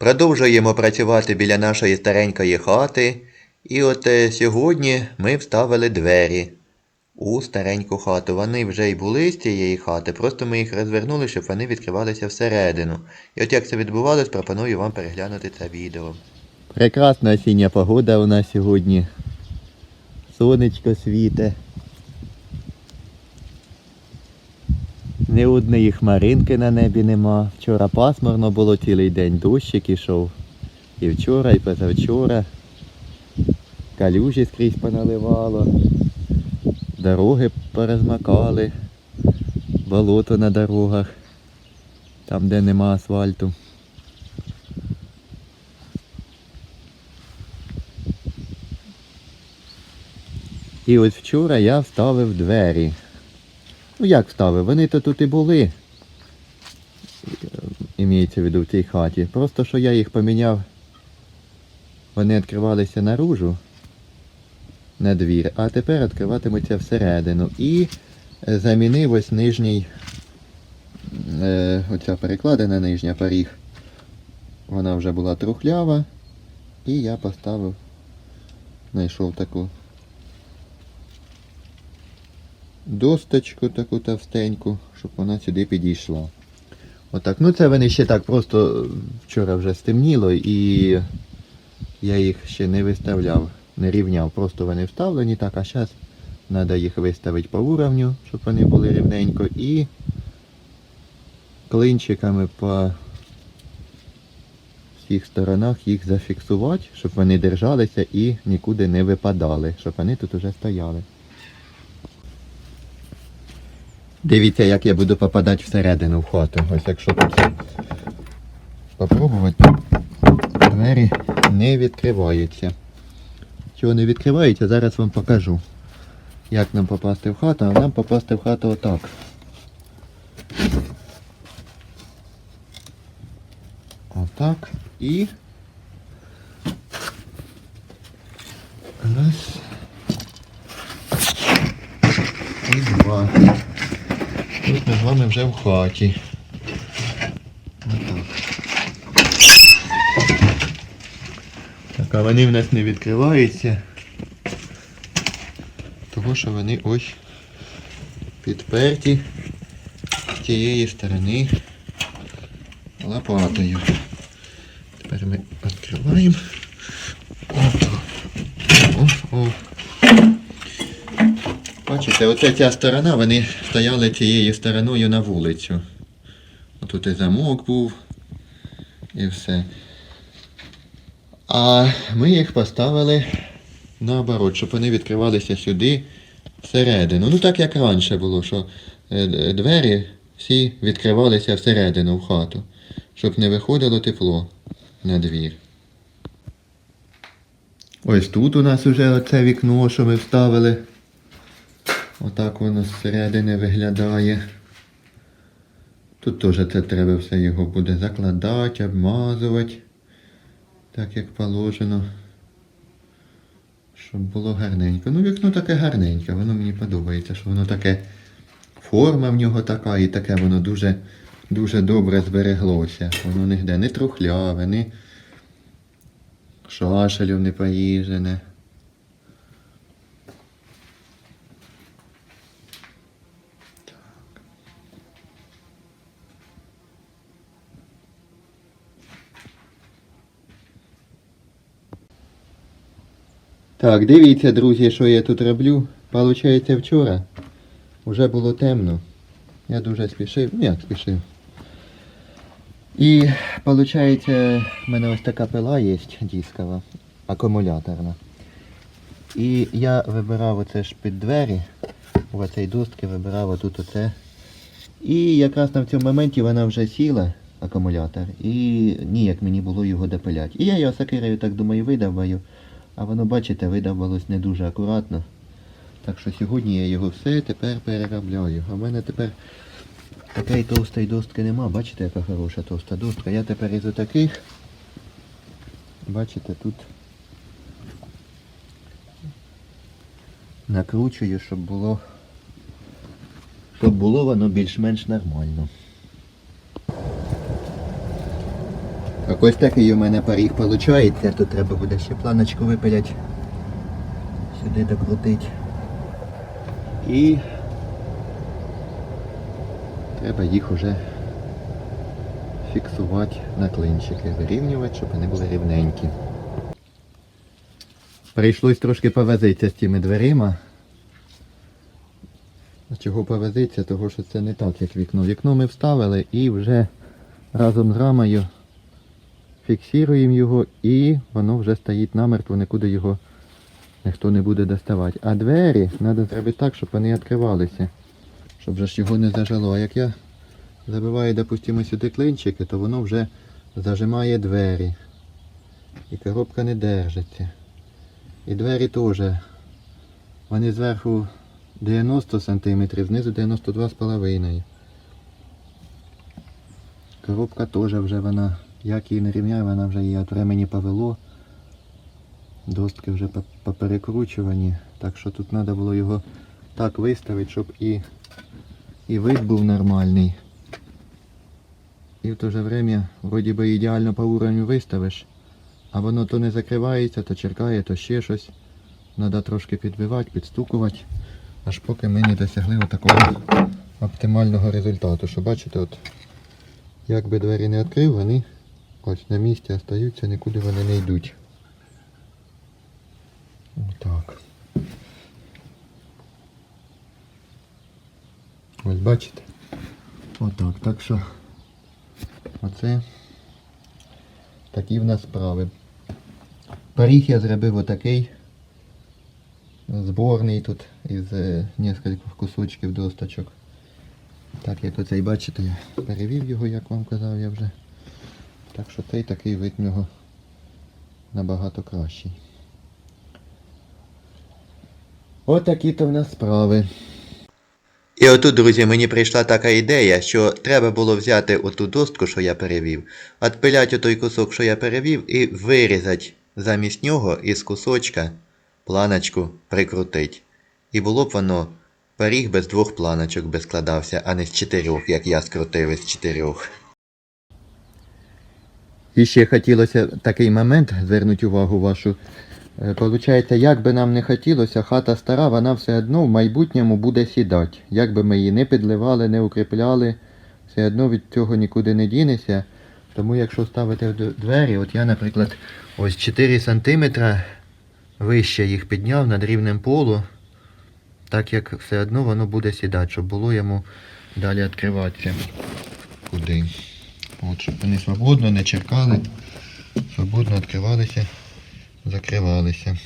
Продовжуємо працювати біля нашої старенької хати. І от е, сьогодні ми вставили двері у стареньку хату. Вони вже й були з цієї хати, просто ми їх розвернули, щоб вони відкривалися всередину. І от як це відбувалось, пропоную вам переглянути це відео. Прекрасна осіння погода у нас сьогодні. Сонечко світе. Ні однієї хмаринки на небі нема. Вчора пасмурно було цілий день, дощик ішов. І вчора, і позавчора. Калюжі скрізь поналивало. Дороги порозмакали. Болото на дорогах. Там, де нема асфальту. І ось вчора я вставив двері. Ну як вставив? Вони то тут і були. Е, Іміється в виду в цій хаті. Просто що я їх поміняв. Вони відкривалися наружу на двір, а тепер відкриватимуться всередину. І замінив ось нижній, е, оця перекладина нижня поріг. Вона вже була трухлява. І я поставив, знайшов таку досточку таку товстеньку, щоб вона сюди підійшла. Отак. Ну це вони ще так просто е, вчора вже стемніло і я їх ще не виставляв, не рівняв. Просто вони вставлені так, а зараз треба їх виставити по уровню, щоб вони були рівненько і клинчиками по всіх сторонах їх зафіксувати, щоб вони держалися і нікуди не випадали, щоб вони тут уже стояли. Дивіться, як я буду попадати всередину в хату. Ось якщо тут попробувати, двері не відкриваються. Чого не відкриваються, зараз вам покажу. Як нам попасти в хату, а нам попасти в хату отак. Отак. І. Раз. І два. Тут ми з вами вже в хаті. Так, а вони в нас не відкриваються. Тому що вони ось підперті з тієї сторони лопатою. Тепер ми відкриваємо. О, о. Бачите, оце ця сторона, вони стояли цією стороною на вулицю. Отут і замок був. І все. А ми їх поставили наоборот, щоб вони відкривалися сюди всередину. Ну так як раніше було, що е, двері всі відкривалися всередину в хату, щоб не виходило тепло на двір. Ось тут у нас уже оце вікно, що ми вставили. Отак воно зсередини виглядає. Тут теж це треба все його буде закладати, обмазувати, так як положено. Щоб було гарненько. Ну вікно таке гарненьке, воно мені подобається, що воно таке, форма в нього така і таке воно дуже, дуже добре збереглося. Воно нігде не трухляве, не шашелів не поїжене. Так, дивіться, друзі, що я тут роблю. Получається вчора. Уже було темно. Я дуже спішив. Ну як спішив. І виходить, в мене ось така пила є дискова, акумуляторна. І я вибирав оце ж під двері, в оцей достки вибирав отут оце. І якраз на цьому моменті вона вже сіла, акумулятор, і ніяк мені було його допиляти. І я його сакирою, так думаю, видаваю. А воно, бачите, видавалось не дуже акуратно. Так що сьогодні я його все тепер переробляю. А в мене тепер такої товстої достки нема. Бачите, яка хороша товста достка. Я тепер із отаких. Бачите, тут накручую, щоб було. Щоб було воно більш-менш нормально. Так, ось такий у мене паріг виходить. Тут треба буде ще планочку випиляти. Сюди докрутити. І треба їх уже фіксувати на клинчики, вирівнювати, щоб вони були рівненькі. Прийшлось трошки повозитися з тими дверима. Чого повозитися? Того що це не так, як вікно. Вікно ми вставили і вже разом з рамою фіксуємо його і воно вже стоїть намертво, нікуди його ніхто не буде доставати. А двері треба зробити так, щоб вони відкривалися. Щоб же ж його не зажило. А як я забиваю, допустимо, сюди клинчики, то воно вже зажимає двері. І коробка не держиться. І двері теж. Вони зверху 90 см, знизу 92,5 Коробка теж вже вона, як її не рівняю, вона вже її від времени повело. Достки вже по- поперекручувані. Так що тут треба було його так виставити, щоб і, і вид був нормальний. І в то же время, вроді би ідеально по уровню виставиш, а воно то не закривається, то черкає, то ще щось. Треба трошки підбивати, підстукувати, аж поки ми не досягли такого оптимального результату. Що бачите, от як би двері не відкрив, вони ось на місці остаються, нікуди вони не йдуть. Отак. Ось бачите? Отак. Так що оце такі в нас справи. Поріг я зробив отакий зборний тут із е, нескольких кусочків досточок. Так як оцей бачите, я перевів його, як вам казав я вже. Так що цей такий вид в нього набагато кращий. Отакі то в нас справи. І отут, друзі, мені прийшла така ідея, що треба було взяти оту достку, що я перевів, відпиляти той кусок, що я перевів, і вирізати замість нього із кусочка планочку прикрутить. І було б воно поріг без двох планочок би складався, а не з чотирьох, як я скрутив із чотирьох. І ще хотілося такий момент звернути увагу вашу. Е, Получається, як би нам не хотілося, хата стара, вона все одно в майбутньому буде сідати. Як би ми її не підливали, не укріпляли, все одно від цього нікуди не дінеся. Тому якщо ставити в двері, от я, наприклад, ось 4 см вище їх підняв над рівнем полу, так як все одно воно буде сідати, щоб було йому далі відкриватися. Куди? От, щоб вони свободно не черкали, свободно відкривалися, закривалися.